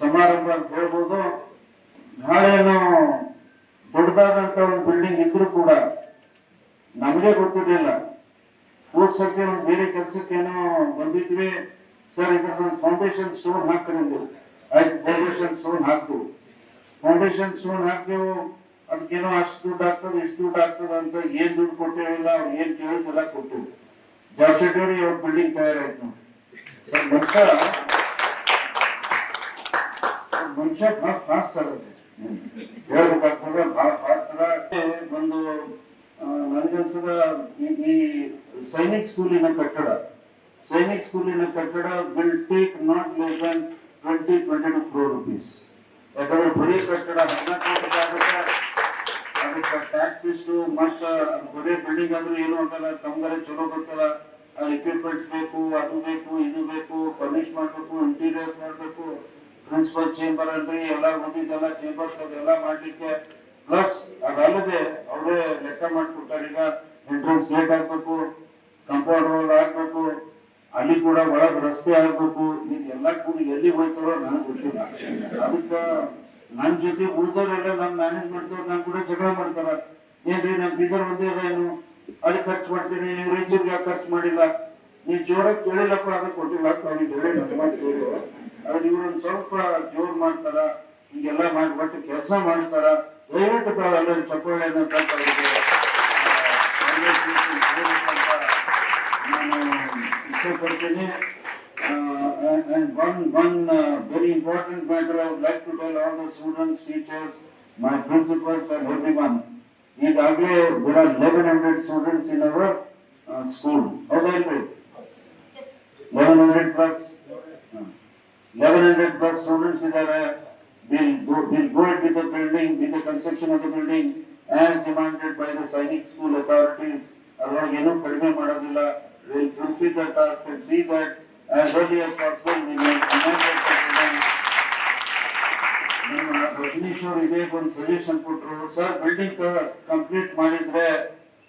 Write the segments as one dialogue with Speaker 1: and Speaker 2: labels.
Speaker 1: ಸಮಾರಂಭ ಅಂತ ಹೇಳ್ಬೋದು. ನಾಳೇನು ದೊಡ್ಡದಾದಂತ ಒಂದು ಬಿಲ್ಡಿಂಗ್ ಇದ್ರು ಕೂಡ ನಮಗೆ ಗೊತ್ತಿರಲಿಲ್ಲ. ಹೋದ್ ಸರ್ತಿ ಒಂದು ಬೇರೆ ಕೆಲ್ಸಕ್ಕೇನೋ ಬಂದಿದ್ವಿ. ಸರ್ ಇದ್ರ ಫೌಂಡೇಶನ್ ಸ್ಟೋನ್ ಹಾಕ್ತಂದ್ರು ಆಯ್ತು ಫೌಂಡೇಶನ್ ಸ್ಟೋನ್ ಹಾಕ್ತು ಫೌಂಡೇಶನ್ ಸ್ಟೋನ್ ಹಾಕ್ತೇವು ಅದಕ್ಕೇನೋ ಅಷ್ಟು ದುಡ್ಡು ಆಗ್ತದೆ, ಇಷ್ಟು ದುಡ್ಡು ಆಗ್ತದೆ ಅಂತ ಏನ್ ದುಡ್ಡು ಕೊಟ್ಟೇವಿಲ್ಲ ಅವ್ರು ಏನ್ ಕೇಳಿದ್ರೆ ಕೊಟ್ಟು ಜಾಬ್ ಶೆಟ್ಟಿ ಅವ್ರ ಬಿಲ್ಡಿಂಗ್ ತಯಾರಾಯ್ತು. ಸರ್ ಮನುಷ್ಯ ಬಹಳ ಫಾಸ್ಟ್ ಹೇಳ್ಬೇಕಾಗ್ತದೆ ಬಹಳ ಫಾಸ್ಟ್ ಒಂದು ನನಗನ್ಸದ ಈ- ಸೈನಿಕ್ ಸ್ಕೂಲಿನ ಕಟ್ಟಡ, ಸೈನಿಕ್ ಸ್ಕೂಲಿನ ಕಟ್ಟಡ will take not less than twenty twenty two crore rupees ಯಾಕಂದ್ರೆ ಬರೀ ಕಟ್ಟಡ ಅದಕ್ಕೆ ಟ್ಯಾಕ್ಸ್ ಇಷ್ಟು, ಮತ್ತ ಬರೀ ಬಿಲ್ಡಿಂಗ್ ಆದ್ರೂ ಏನು ಆಗಲ್ಲ ತಮ್ಗಾರೆ ಚಲೋ ಬರ್ತದ. ಇಕ್ವಿಪ್ಮೆಂಟ್ಸ್ ಬೇಕು, ಅದು ಬೇಕು, ಇದು ಬೇಕು ಫರ್ನಿಶ್ ಮಾಡಬೇಕು ಇಂಟೀರಿಯರ್ ಮಾಡ್ಬೇಕು. ಪ್ರಿನ್ಸಿಪಲ್ ಚೇಂಬರ್ ಅಲ್ರಿ ಎಲ್ಲ ಬಂದಿದ್ದೆಲ್ಲ ಚೇಂಬರ್ಸ್ ಅದೆಲ್ಲ ಮಾಡ್ಲಿಕ್ಕೆ ಪ್ಲಸ್ ಅದಲ್ಲದೆ ಅವರೇ ಲೆಕ್ಕ ಮಾಡ್ಕೊಡ್ತಾರೆ. ಈಗ ಎಂಟ್ರೆನ್ಸ್ ಗೇಟ್ ಹಾಕ್ಬೇಕು ಕಂಪೌಂಡ್ ರೋಡ್ ಹಾಕ್ಬೇಕು ಅಲ್ಲಿ ಕೂಡ ಒಳಗ್ ರಸ್ತೆ ಆಗ್ಬೇಕು ಇದೆಲ್ಲ ಕೂಡ ಎಲ್ಲಿ ಹೋಯ್ತಾರೋ ನನಗೆ ಗೊತ್ತಿಲ್ಲ. ಅದಕ್ಕೆ ನನ್ ಜೊತೆ ಉಳಿದವರೆಲ್ಲ ನಮ್ ಮ್ಯಾನೇಜ್ಮೆಂಟ್ ನಾನು ಕೂಡ ಜಗಳ ಮಾಡ್ತಾರ. ಏನ್ರಿ ನಮ್ ಬೀದರ್ ಒಂದೇ ಏನು ಅಲ್ಲಿ ಖರ್ಚು ಮಾಡ್ತೀನಿ ನೀವು ರೈಚೂರ್ಗೆ ಖರ್ಚು ಮಾಡಿಲ್ಲ? ನೀವು ಜೋರಾಗಿ ಕೇಳಿಲ್ಲಪ್ಪ ಅದಕ್ಕೆ ಕೊಟ್ಟಿಲ್ಲ ಅಂತ ಅವ್ರಿಗೆ ಬೇರೆ ನನ್ನ ಮಾತು ಅದ್ರ ಇವ್ರನ್ನ ಸ್ವಲ್ಪ ಜೋರು ಮಾಡ್ತಾರ ಮಾಡಿ ಮಾಡಿಬಿಟ್ಟು ಕೆಲಸ ಮಾಡ್ತಾರ ದಯವಿಟ್ಟು ತಾವು ಎಲ್ಲ ಚಪ್ಪಳೆಯನ್ನು ನಾನು ಇಷ್ಟಪಡ್ತೀನಿ. One one very important matter I would like to students teachers my principals are everyone ಈಗಾಗಲೇ students in our school ಹೌದಾಯ್ತು eleven hundred plus Eleven hundred plus students there We'll go, we'll go into the building, with the construction of the building as demanded by the Sainik school authorities. We'll fulfill the task and see that as early as possible we will. ನಮ್ಮ ಇದೇ ಒಂದು suggestion ಕೊಟ್ಟರು sir building complete ಮಾಡಿದ್ರೆ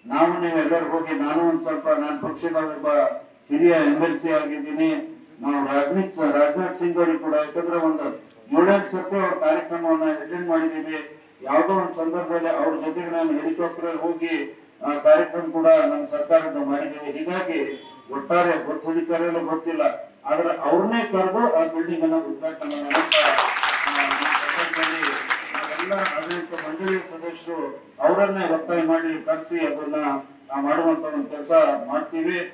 Speaker 1: ನಾವು ನೀವೆಲ್ಲರೂ ಹೋಗಿ ನಾನು ಒಂದ್ ಸ್ವಲ್ಪ ನಾನು ಪಕ್ಷದ ಒಬ್ಬ ಹಿರಿಯ ಎಂ ಎಲ್ ಸಿ ಆಗಿದ್ದೀನಿ ನಾವು ರಾಜನಾಥ್ ರಾಜನಾಥ್ ಸಿಂಗ್ ಅವರು ಕೂಡ, ಯಾಕಂದ್ರೆ ಒಂದು ಏಳೆಂಟು ಸರ್ತಿ ಅವ್ರ ಕಾರ್ಯಕ್ರಮವನ್ನ ಅಟೆಂಡ್ ಮಾಡಿದೀವಿ ಯಾವುದೋ ಒಂದು ಸಂದರ್ಭದಲ್ಲಿ ಅವ್ರ ಜೊತೆಗೆ ನಾನು ಹೆಲಿಕಾಪ್ಟರ್ ಹೋಗಿ, ಆ, ಕಾರ್ಯಕ್ರಮ ಕೂಡ ನಮ್ಮ ಸರ್ಕಾರದ ಮಾಡಿದ್ದೀವಿ. ಹೀಗಾಗಿ ಒಟ್ಟಾರೆ ಗೊತ್ತು ಗೊತ್ತಿಲ್ಲ. ಆದ್ರೆ ಅವ್ರನ್ನೇ ಕರೆದು ಆ ಬಿಲ್ಡಿಂಗ್ ಅನ್ನ ಉದ್ಘಾಟನೆ ಆಡಳಿತ ಮಂಡಳಿಯ ಸದಸ್ಯರು ಅವರನ್ನೇ ಒತ್ತಾಯ ಮಾಡಿ ಕರೆಸಿ ಅದನ್ನ ಮಾಡುವಂತ ಒಂದು ಕೆಲಸ ಮಾಡ್ತೀವಿ.